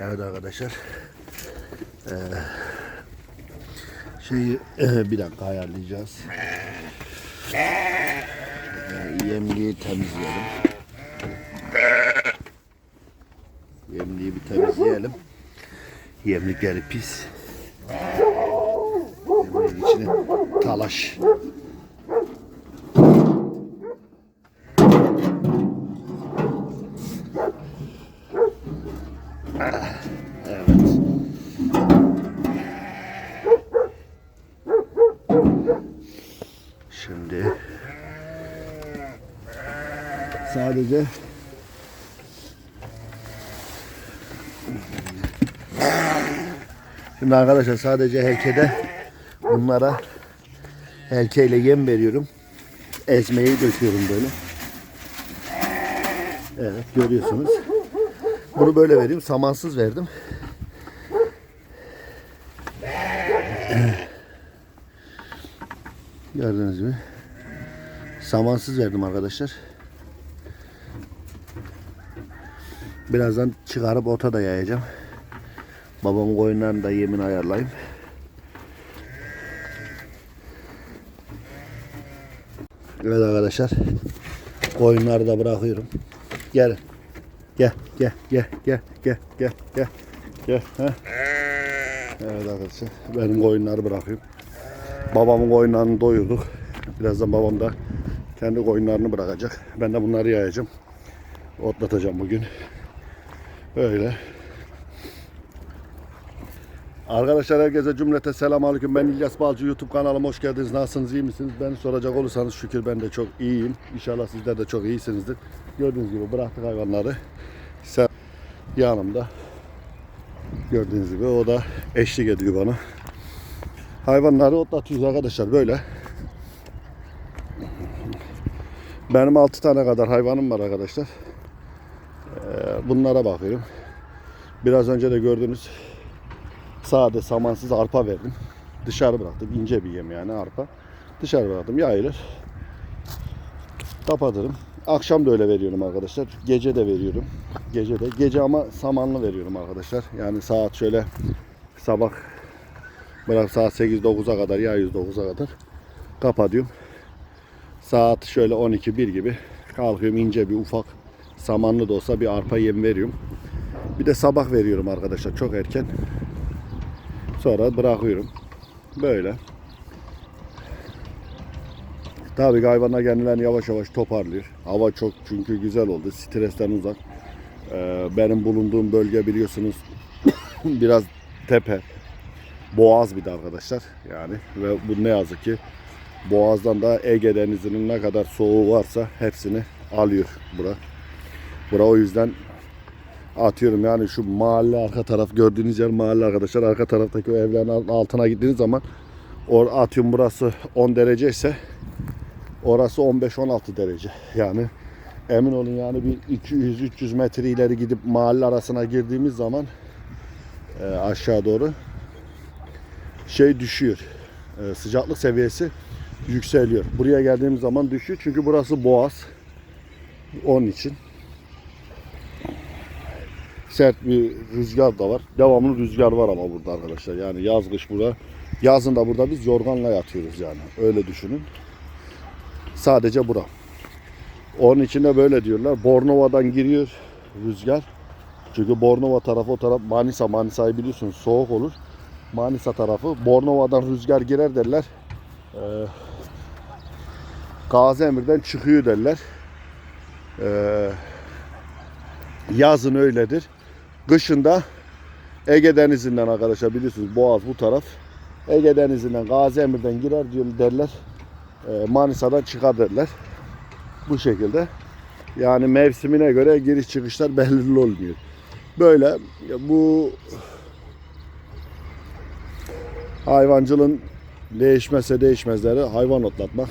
Evet arkadaşlar. Ee, şeyi bir dakika ayarlayacağız. Ee, yemliği temizleyelim. Yemliği bir temizleyelim. Yemlikleri pis. Yemliğin içine talaş. Sadece Şimdi arkadaşlar sadece herkede bunlara herkeyle yem veriyorum. Ezmeyi döküyorum böyle. Evet görüyorsunuz. Bunu böyle vereyim. Samansız verdim. Gördüğünüz gibi. Samansız verdim arkadaşlar. Birazdan çıkarıp ota da yayacağım. Babamın koyunlarını da yemin ayarlayayım. Evet arkadaşlar. Koyunları da bırakıyorum. Gelin. Gel, gel, gel, gel, gel, gel, gel. Gel. Heh. Evet arkadaşlar. Benim koyunları bırakıyorum. Babamın koyunlarını doyurduk. Birazdan babam da kendi koyunlarını bırakacak. Ben de bunları yayacağım. Otlatacağım bugün. Böyle. Arkadaşlar herkese cümlete selam aleyküm. Ben İlyas Balcı YouTube kanalıma hoş geldiniz. Nasılsınız iyi misiniz? Beni soracak olursanız şükür ben de çok iyiyim. İnşallah sizler de çok iyisinizdir. Gördüğünüz gibi bıraktık hayvanları. Sen yanımda. Gördüğünüz gibi o da eşlik ediyor bana. Hayvanları otlatıyoruz arkadaşlar böyle. Benim 6 tane kadar hayvanım var arkadaşlar. Bunlara bakıyorum. Biraz önce de gördüğünüz sade samansız arpa verdim. Dışarı bıraktım. ince bir yem yani arpa. Dışarı bıraktım. Yayılır. Kapatırım. Akşam da öyle veriyorum arkadaşlar. Gece de veriyorum. Gece de. Gece ama samanlı veriyorum arkadaşlar. Yani saat şöyle sabah bırak saat 8-9'a kadar ya 109'a kadar kapatıyorum. Saat şöyle 12-1 gibi kalkıyorum ince bir ufak samanlı da olsa bir arpa yem veriyorum. Bir de sabah veriyorum arkadaşlar çok erken. Sonra bırakıyorum. Böyle. Tabii hayvanlar kendilerini yavaş yavaş toparlıyor. Hava çok çünkü güzel oldu. Stresten uzak. Ee, benim bulunduğum bölge biliyorsunuz biraz tepe. Boğaz bir de arkadaşlar. Yani ve bu ne yazık ki Boğaz'dan da Ege Denizi'nin ne kadar soğuğu varsa hepsini alıyor bura. Bura o yüzden atıyorum yani şu mahalle arka taraf gördüğünüz yer mahalle arkadaşlar. Arka taraftaki o evlerin altına gittiğiniz zaman or atıyorum burası 10 derece ise orası 15-16 derece. Yani emin olun yani bir 200-300 metre ileri gidip mahalle arasına girdiğimiz zaman e, aşağı doğru şey düşüyor. E, sıcaklık seviyesi yükseliyor. Buraya geldiğimiz zaman düşüyor çünkü burası boğaz. Onun için sert bir rüzgar da var. Devamlı rüzgar var ama burada arkadaşlar. Yani yaz kış burada. Yazın da burada biz yorganla yatıyoruz yani. Öyle düşünün. Sadece bura. Onun için de böyle diyorlar. Bornova'dan giriyor rüzgar. Çünkü Bornova tarafı o taraf Manisa. Manisa'yı biliyorsunuz soğuk olur. Manisa tarafı. Bornova'dan rüzgar girer derler. Ee, Gazi çıkıyor derler. Ee, yazın öyledir. Kışında Ege Denizi'nden arkadaşlar biliyorsunuz Boğaz bu taraf. Ege Denizi'nden Gazi Emir'den girer diyor derler. Ee, Manisa'dan çıkar derler. Bu şekilde. Yani mevsimine göre giriş çıkışlar belirli olmuyor. Böyle bu hayvancılığın değişmezse değişmezleri hayvan otlatmak.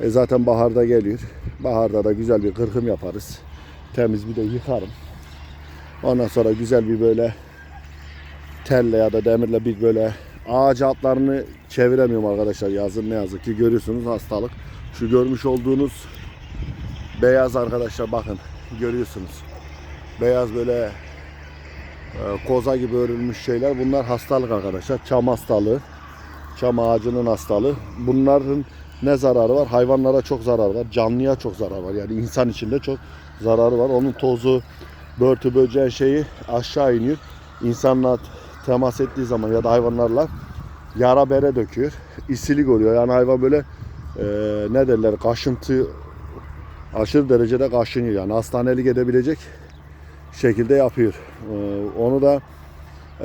E zaten baharda geliyor. Baharda da güzel bir kırkım yaparız. Temiz bir de yıkarım. Ondan sonra güzel bir böyle telle ya da demirle bir böyle ağaç altlarını çeviremiyorum arkadaşlar yazın ne yazık ki görüyorsunuz hastalık. Şu görmüş olduğunuz beyaz arkadaşlar bakın görüyorsunuz. Beyaz böyle e, koza gibi örülmüş şeyler. Bunlar hastalık arkadaşlar. Çam hastalığı. Çam ağacının hastalığı. Bunların ne zararı var? Hayvanlara çok zarar var. Canlıya çok zarar var. Yani insan için de çok zararı var. Onun tozu, börtü, böceği şeyi aşağı iniyor. İnsanla temas ettiği zaman ya da hayvanlarla yara bere döküyor. İsilik oluyor. Yani hayvan böyle e, ne derler kaşıntı aşırı derecede kaşınıyor. Yani hastanelik edebilecek şekilde yapıyor. E, onu da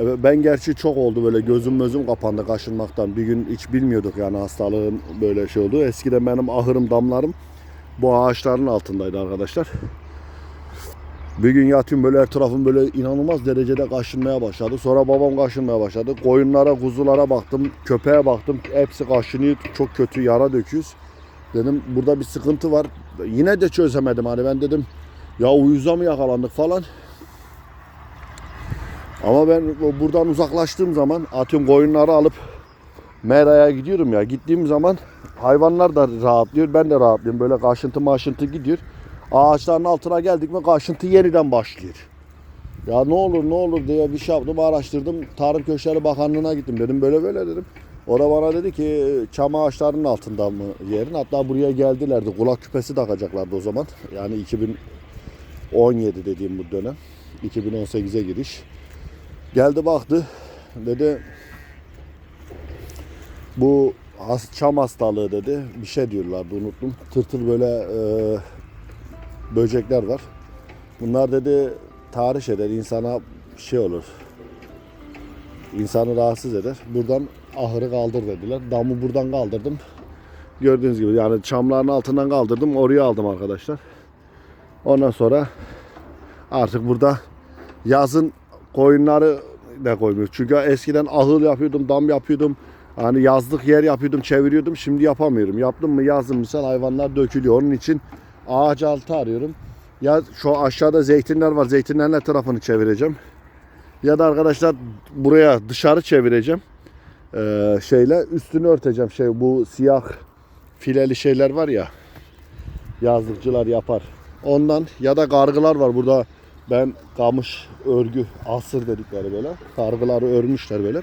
e, ben gerçi çok oldu böyle gözüm gözüm kapandı kaşınmaktan. Bir gün hiç bilmiyorduk yani hastalığın böyle şey olduğu. Eskiden benim ahırım damlarım bu ağaçların altındaydı arkadaşlar. Bir gün yatıyorum böyle her tarafım böyle inanılmaz derecede kaşınmaya başladı. Sonra babam kaşınmaya başladı. Koyunlara, kuzulara baktım, köpeğe baktım. Hepsi kaşınıyor. Çok kötü yara döküyoruz. Dedim burada bir sıkıntı var. Yine de çözemedim. Hani ben dedim ya uyuza mı yakalandık falan. Ama ben buradan uzaklaştığım zaman atıyorum koyunları alıp meraya gidiyorum ya. Gittiğim zaman hayvanlar da rahatlıyor. Ben de rahatlıyorum. Böyle kaşıntı maşıntı gidiyor. Ağaçların altına geldik mi kaşıntı yeniden başlıyor. Ya ne olur ne olur diye bir şey yaptım araştırdım. Tarım Köşkleri Bakanlığı'na gittim dedim böyle böyle dedim. O da bana dedi ki çam ağaçlarının altında mı yerin? Hatta buraya geldilerdi. Kulak küpesi takacaklardı o zaman. Yani 2017 dediğim bu dönem. 2018'e giriş. Geldi baktı. Dedi bu çam hastalığı dedi. Bir şey diyorlardı unuttum. Tırtıl böyle e, böcekler var. Bunlar dedi tahriş eder. insana şey olur. İnsanı rahatsız eder. Buradan ahırı kaldır dediler. Damı buradan kaldırdım. Gördüğünüz gibi yani çamların altından kaldırdım. Oraya aldım arkadaşlar. Ondan sonra artık burada yazın koyunları da koymuyoruz. Çünkü eskiden ahır yapıyordum, dam yapıyordum. Hani yazlık yer yapıyordum, çeviriyordum. Şimdi yapamıyorum. Yaptım mı yazın misal hayvanlar dökülüyor. Onun için ağaç altı arıyorum. Ya şu aşağıda zeytinler var. Zeytinlerin her tarafını çevireceğim. Ya da arkadaşlar buraya dışarı çevireceğim. Ee, şeyle üstünü örteceğim. Şey bu siyah fileli şeyler var ya. Yazlıkçılar yapar. Ondan ya da gargılar var burada. Ben kamış örgü asır dedikleri böyle. Kargıları örmüşler böyle.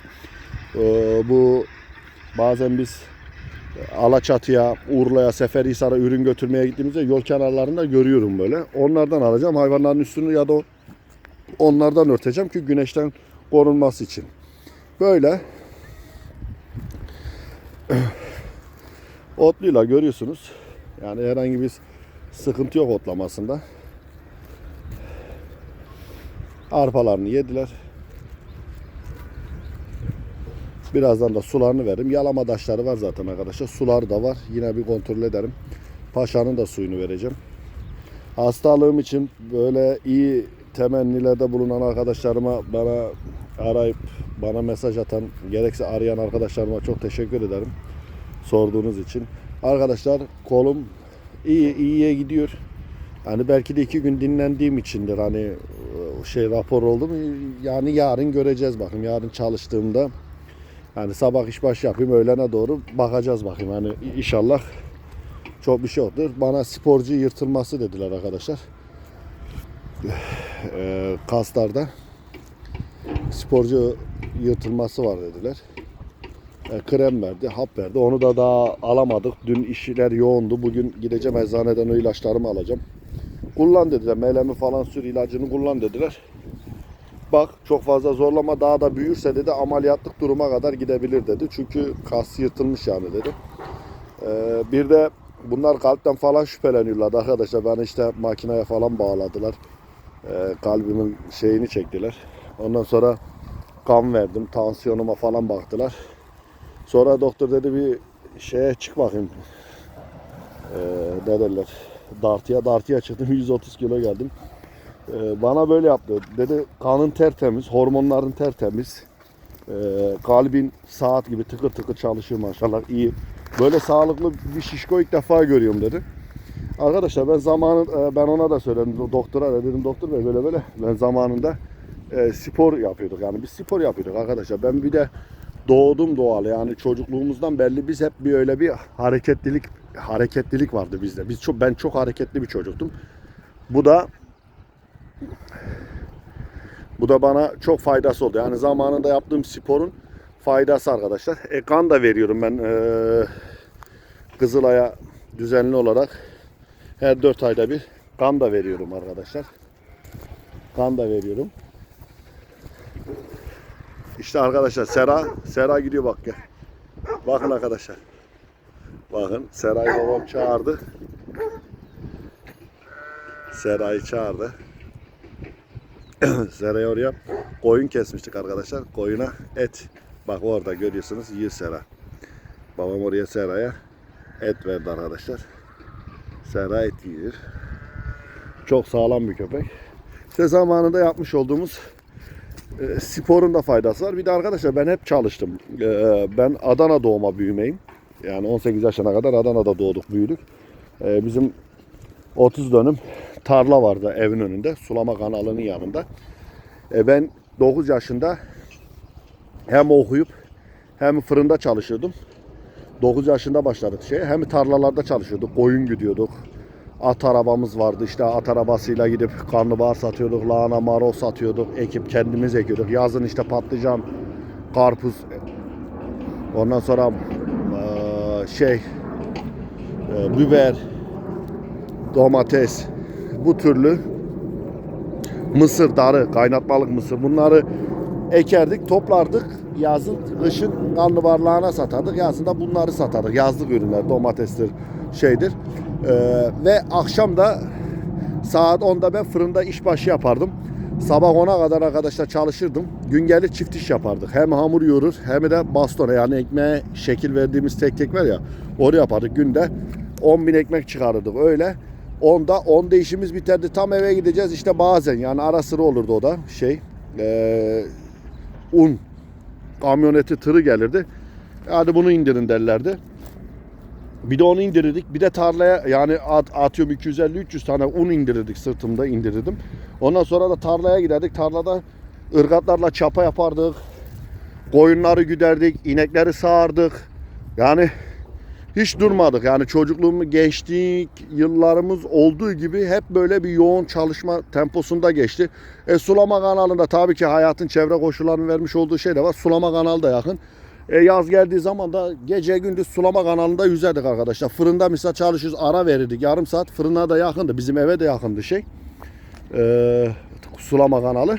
Ee, bu bazen biz Alaçatı'ya, Urla'ya, Seferihisar'a ürün götürmeye gittiğimizde yol kenarlarında görüyorum böyle. Onlardan alacağım. Hayvanların üstünü ya da onlardan örteceğim ki güneşten korunması için. Böyle otluyla görüyorsunuz. Yani herhangi bir sıkıntı yok otlamasında. Arpalarını yediler. Birazdan da sularını veririm. Yalama taşları var zaten arkadaşlar. Sular da var. Yine bir kontrol ederim. Paşanın da suyunu vereceğim. Hastalığım için böyle iyi temennilerde bulunan arkadaşlarıma bana arayıp bana mesaj atan gerekse arayan arkadaşlarıma çok teşekkür ederim. Sorduğunuz için. Arkadaşlar kolum iyi iyiye gidiyor. Hani belki de iki gün dinlendiğim içindir. Hani e, şey rapor oldu mu? Yani yarın göreceğiz bakın. Yarın çalıştığımda yani sabah iş baş yapayım öğlene doğru bakacağız bakayım. Hani inşallah çok bir şey yoktur. Bana sporcu yırtılması dediler arkadaşlar. Ee, kaslarda sporcu yırtılması var dediler. Ee, krem verdi, hap verdi. Onu da daha alamadık. Dün işler yoğundu. Bugün gideceğim eczaneden o ilaçlarımı alacağım. Kullan dediler. Melemi falan sür ilacını kullan dediler. Bak çok fazla zorlama daha da büyürse dedi ameliyatlık duruma kadar gidebilir dedi. Çünkü kas yırtılmış yani dedi. Ee, bir de bunlar kalpten falan şüpheleniyorlar arkadaşlar. Ben işte makineye falan bağladılar. Ee, kalbimin şeyini çektiler. Ondan sonra kan verdim. Tansiyonuma falan baktılar. Sonra doktor dedi bir şeye çık bakayım. Ee, ne derler? Dartıya dartıya çıktım. 130 kilo geldim. Ee, bana böyle yaptı. Dedi kanın tertemiz, hormonların tertemiz. Ee, kalbin saat gibi tıkır tıkır çalışıyor maşallah iyi. Böyle sağlıklı bir şişko ilk defa görüyorum dedi. Arkadaşlar ben zamanı e, ben ona da söyledim doktora da dedim doktor bey böyle böyle ben zamanında e, spor yapıyorduk yani biz spor yapıyorduk arkadaşlar. Ben bir de doğdum doğal yani çocukluğumuzdan belli biz hep bir öyle bir hareketlilik hareketlilik vardı bizde. Biz çok ben çok hareketli bir çocuktum. Bu da Bu da bana çok faydası oldu. Yani zamanında yaptığım sporun faydası arkadaşlar. E, kan da veriyorum ben eee Kızılay'a düzenli olarak her 4 ayda bir kan da veriyorum arkadaşlar. Kan da veriyorum. İşte arkadaşlar Sera, Sera gidiyor bak gel. Bakın arkadaşlar. Bakın Sera'yı babam çağırdı. Sera'yı çağırdı. Sera'yı oraya koyun kesmiştik arkadaşlar. Koyuna et. Bak orada görüyorsunuz yiyor Sera. Babam oraya Sera'ya et verdi arkadaşlar. Sera et yiyor. Çok sağlam bir köpek. İşte zamanında yapmış olduğumuz e, sporun da faydası var. Bir de arkadaşlar ben hep çalıştım. E, ben Adana doğma büyümeyim. Yani 18 yaşına kadar Adana'da doğduk, büyüdük. E, bizim 30 dönüm tarla vardı evin önünde. Sulama kanalının yanında. E, ben 9 yaşında hem okuyup hem fırında çalışıyordum. 9 yaşında başladık şey. Hem tarlalarda çalışıyorduk. Koyun gidiyorduk. At arabamız vardı. İşte at arabasıyla gidip karnabahar satıyorduk. Lahana, marul satıyorduk. Ekip kendimiz ekiyorduk. Yazın işte patlıcan, karpuz. Ondan sonra eee, şey eee, biber, domates bu türlü mısır, darı, kaynatmalık mısır bunları ekerdik, toplardık. Yazın, kışın karnabaharlarına satardık. Yazın da bunları satardık. Yazlık ürünler, domatestir, şeydir. Ee, ve akşam da saat 10'da ben fırında işbaşı yapardım. Sabah 10'a kadar arkadaşlar çalışırdım. Gün gelir çift iş yapardık. Hem hamur yoğurur hem de bastona yani ekmeğe şekil verdiğimiz tek tek var ya onu yapardık. Günde 10 bin ekmek çıkarırdık öyle. Onda 10 işimiz biterdi. Tam eve gideceğiz işte bazen yani ara sıra olurdu o da şey. Eee un kamyoneti tırı gelirdi. Hadi bunu indirin derlerdi. Bir de onu indirirdik. Bir de tarlaya yani at, atıyorum 250-300 tane un indirirdik sırtımda indirirdim. Ondan sonra da tarlaya giderdik. Tarlada ırgatlarla çapa yapardık. Koyunları güderdik. inekleri sağardık. Yani hiç durmadık. Yani çocukluğumuz, gençlik yıllarımız olduğu gibi hep böyle bir yoğun çalışma temposunda geçti. E, sulama kanalında tabii ki hayatın çevre koşullarının vermiş olduğu şey de var. Sulama kanalı da yakın. E, yaz geldiği zaman da gece gündüz sulama kanalında yüzerdik arkadaşlar. Fırında misal çalışıyoruz ara verirdik. Yarım saat fırına da yakındı. Bizim eve de yakındı şey. E, sulama kanalı.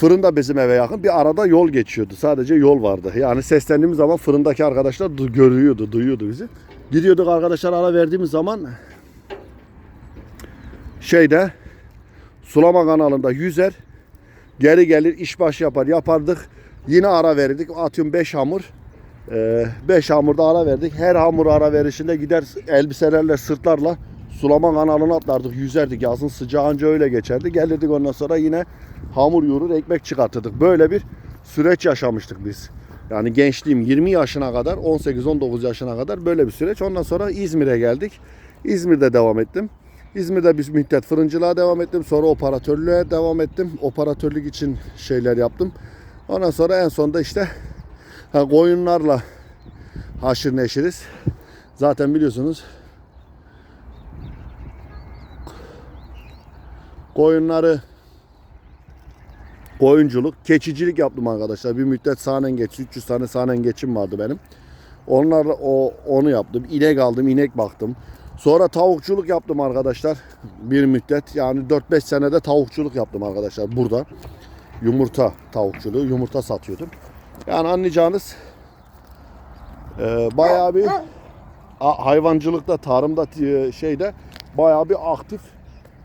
Fırın da bizim eve yakın. Bir arada yol geçiyordu. Sadece yol vardı. Yani seslendiğimiz zaman fırındaki arkadaşlar du- görüyordu, duyuyordu bizi. Gidiyorduk arkadaşlar ara verdiğimiz zaman şeyde sulama kanalında yüzer. Geri gelir işbaşı yapar yapardık. Yine ara verirdik. Atıyorum 5 hamur. 5 hamurda ara verdik. Her hamur ara verişinde gider elbiselerle sırtlarla sulama kanalına atlardık. Yüzerdik. Yazın sıcağınca öyle geçerdi. Gelirdik ondan sonra yine hamur yoğurur ekmek çıkartırdık. Böyle bir süreç yaşamıştık biz. Yani gençliğim 20 yaşına kadar 18-19 yaşına kadar böyle bir süreç. Ondan sonra İzmir'e geldik. İzmir'de devam ettim. İzmir'de bir müddet fırıncılığa devam ettim. Sonra operatörlüğe devam ettim. Operatörlük için şeyler yaptım. Ondan sonra en sonunda işte koyunlarla haşır neşiriz. Zaten biliyorsunuz koyunları koyunculuk, keçicilik yaptım arkadaşlar. Bir müddet sahnen geç, 300 tane sahnen geçim vardı benim. Onlarla o onu yaptım. İnek aldım, inek baktım. Sonra tavukçuluk yaptım arkadaşlar. Bir müddet yani 4-5 senede tavukçuluk yaptım arkadaşlar burada. Yumurta tavukçuluğu, yumurta satıyordum. Yani anlayacağınız e, bayağı bir hayvancılıkta, tarımda e, şeyde bayağı bir aktif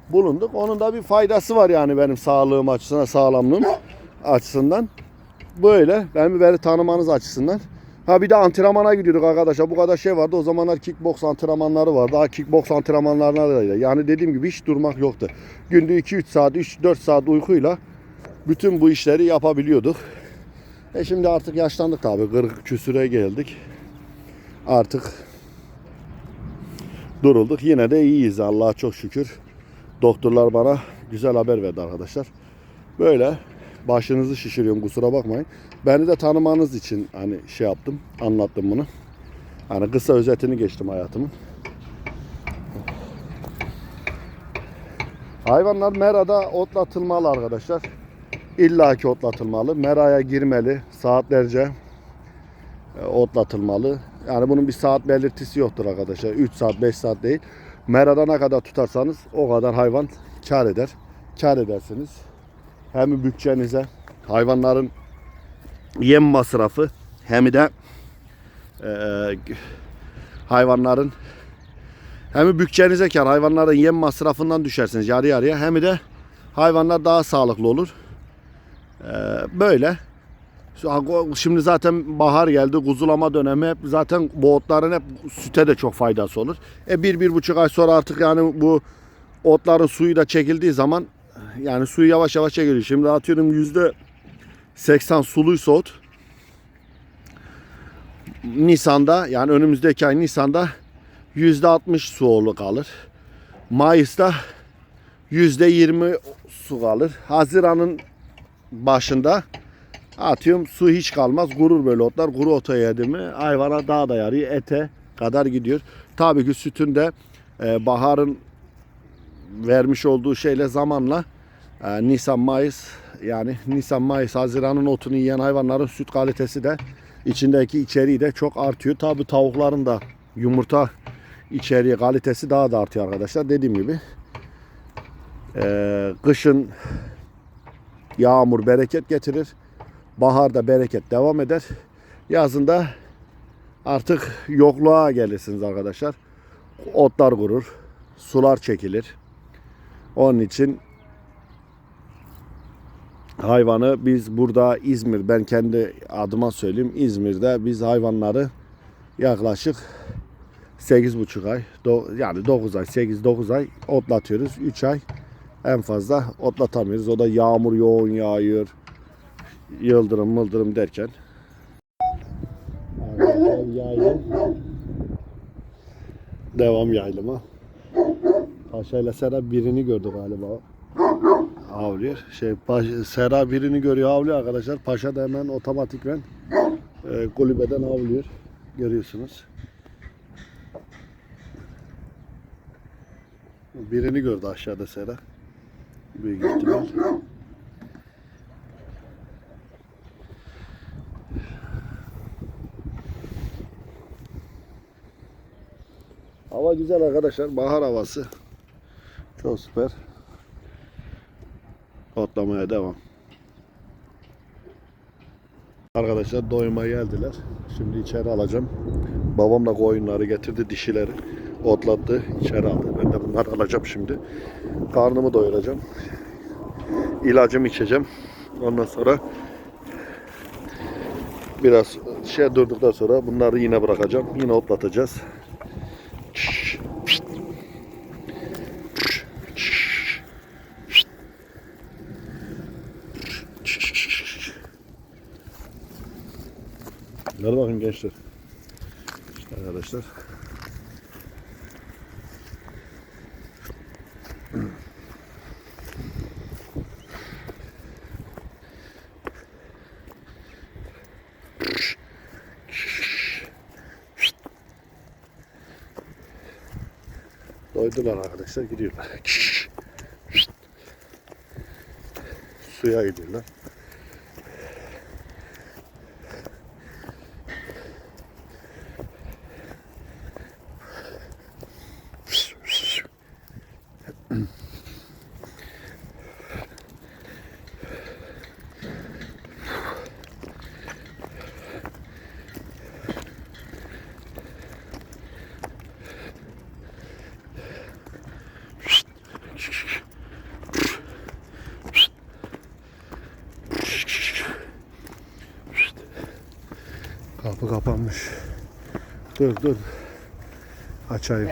bulunduk. Onun da bir faydası var yani benim sağlığım açısından, sağlamlığım açısından. Böyle. Ben beni tanımanız açısından. Ha bir de antrenmana gidiyorduk arkadaşlar. Bu kadar şey vardı. O zamanlar kickbox antrenmanları vardı. Ha kickbox antrenmanlarına da yani dediğim gibi hiç durmak yoktu. Günde 2-3 saat, 3-4 saat uykuyla bütün bu işleri yapabiliyorduk. E şimdi artık yaşlandık tabii. 40 küsüre geldik. Artık durulduk. Yine de iyiyiz Allah'a çok şükür. Doktorlar bana güzel haber verdi arkadaşlar. Böyle başınızı şişiriyorum kusura bakmayın. Beni de tanımanız için hani şey yaptım, anlattım bunu. Hani kısa özetini geçtim hayatımın. Hayvanlar merada otlatılmalı arkadaşlar. İlla ki otlatılmalı. Meraya girmeli. Saatlerce e, otlatılmalı. Yani bunun bir saat belirtisi yoktur arkadaşlar. 3 saat 5 saat değil. Merada ne kadar tutarsanız o kadar hayvan kar eder. Kar edersiniz. Hem bütçenize hayvanların yem masrafı hem de e, hayvanların hem bütçenize kar hayvanların yem masrafından düşersiniz yarı yarıya hem de hayvanlar daha sağlıklı olur. E, böyle. Şimdi zaten bahar geldi. Kuzulama dönemi zaten bu otların hep süte de çok faydası olur. E bir, bir buçuk ay sonra artık yani bu otların suyu da çekildiği zaman yani suyu yavaş yavaş çekiliyor. Şimdi atıyorum yüzde 80 suluysa ot Nisan'da yani önümüzdeki ay Nisan'da yüzde 60 su olu kalır. Mayıs'ta yüzde 20 su kalır. Haziran'ın başında Atıyorum su hiç kalmaz. Gurur böyle otlar. Kuru ota yedi mi hayvana daha da yarıyor. Ete kadar gidiyor. Tabii ki sütün de e, baharın vermiş olduğu şeyle zamanla e, Nisan Mayıs yani Nisan Mayıs Haziran'ın otunu yiyen hayvanların süt kalitesi de içindeki içeriği de çok artıyor. Tabii tavukların da yumurta içeriği kalitesi daha da artıyor arkadaşlar. Dediğim gibi e, kışın yağmur bereket getirir. Baharda bereket devam eder. Yazında artık yokluğa gelirsiniz arkadaşlar. Otlar kurur. Sular çekilir. Onun için hayvanı biz burada İzmir ben kendi adıma söyleyeyim İzmir'de biz hayvanları yaklaşık 8,5 ay yani 9 ay 8-9 ay otlatıyoruz. 3 ay en fazla otlatamıyoruz. O da yağmur yoğun yağıyor yıldırım mıldırım derken. Yaylım devam yaylıma Paşa Sera birini gördü galiba. Avlıyor şey Paşa, Sera birini görüyor avlıyor arkadaşlar. Paşa da hemen otomatikmen e, kulübeden avlıyor görüyorsunuz. Birini gördü aşağıda Sera. Büyük ihtimal güzel arkadaşlar. Bahar havası. Çok süper. Otlamaya devam. Arkadaşlar doyuma geldiler. Şimdi içeri alacağım. Babam da koyunları getirdi, dişileri otlattı, içeri aldı. Ben de bunları alacağım şimdi. Karnımı doyuracağım. İlacımı içeceğim. Ondan sonra biraz şey durduktan sonra bunları yine bırakacağım. Yine otlatacağız. Hadi bakın gençler. İşte arkadaşlar. Doydular arkadaşlar gidiyorlar. Suya gidiyorlar. Kapanmış. Dur dur. Açayım.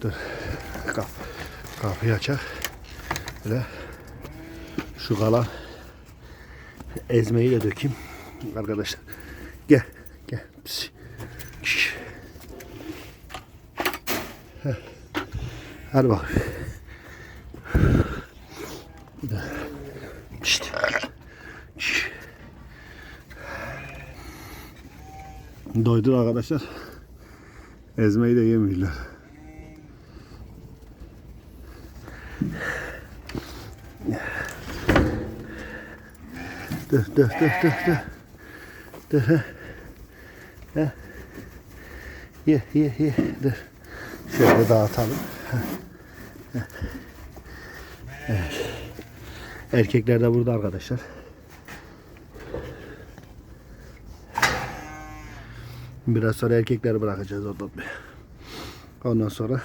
Dur. Kap. Kapıyı açar. Böyle. Şu kalan ezmeyi de dökeyim. Arkadaşlar. Gel. Gel. Pis. Şş. Heh. Hadi bak. Doydur arkadaşlar. Ezmeyi de yemiyorlar. Dur dur dur dur dur. Dur ha. ha. Ye ye ye dur. Şöyle dağıtalım. Evet. Erkekler de burada arkadaşlar. Biraz sonra erkekleri bırakacağız orada. Ondan sonra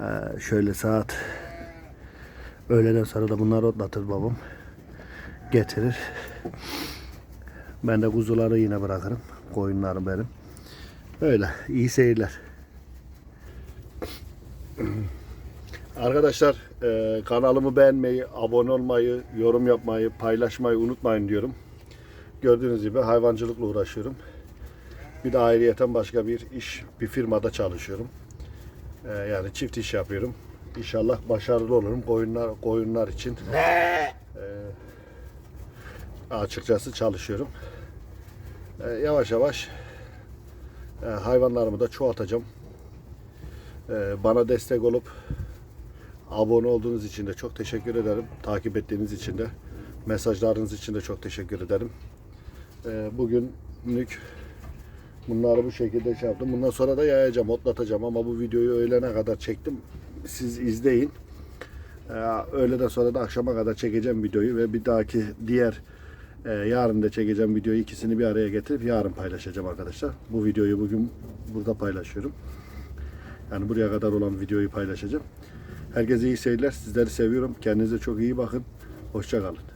Ee, şöyle saat öğleden sonra da bunları otlatır babam. Getirir. Ben de kuzuları yine bırakırım. Koyunları benim. Öyle. iyi seyirler. Arkadaşlar e, kanalımı beğenmeyi, abone olmayı, yorum yapmayı, paylaşmayı unutmayın diyorum. Gördüğünüz gibi hayvancılıkla uğraşıyorum. Bir de ayrıyeten başka bir iş, bir firmada çalışıyorum. E, yani çift iş yapıyorum. İnşallah başarılı olurum koyunlar koyunlar için. E, açıkçası çalışıyorum. E, yavaş yavaş e, hayvanlarımı da çoğaltacağım. E, bana destek olup abone olduğunuz için de çok teşekkür ederim. Takip ettiğiniz için de mesajlarınız için de çok teşekkür ederim. E, bugünlük bunları bu şekilde şey yaptım. Bundan sonra da yayacağım, otlatacağım ama bu videoyu öğlene kadar çektim. Siz izleyin. Ee, öğleden sonra da akşama kadar çekeceğim videoyu ve bir dahaki diğer e, yarın da çekeceğim videoyu ikisini bir araya getirip yarın paylaşacağım arkadaşlar. Bu videoyu bugün burada paylaşıyorum. Yani buraya kadar olan videoyu paylaşacağım. Herkese iyi seyirler. Sizleri seviyorum. Kendinize çok iyi bakın. Hoşça kalın.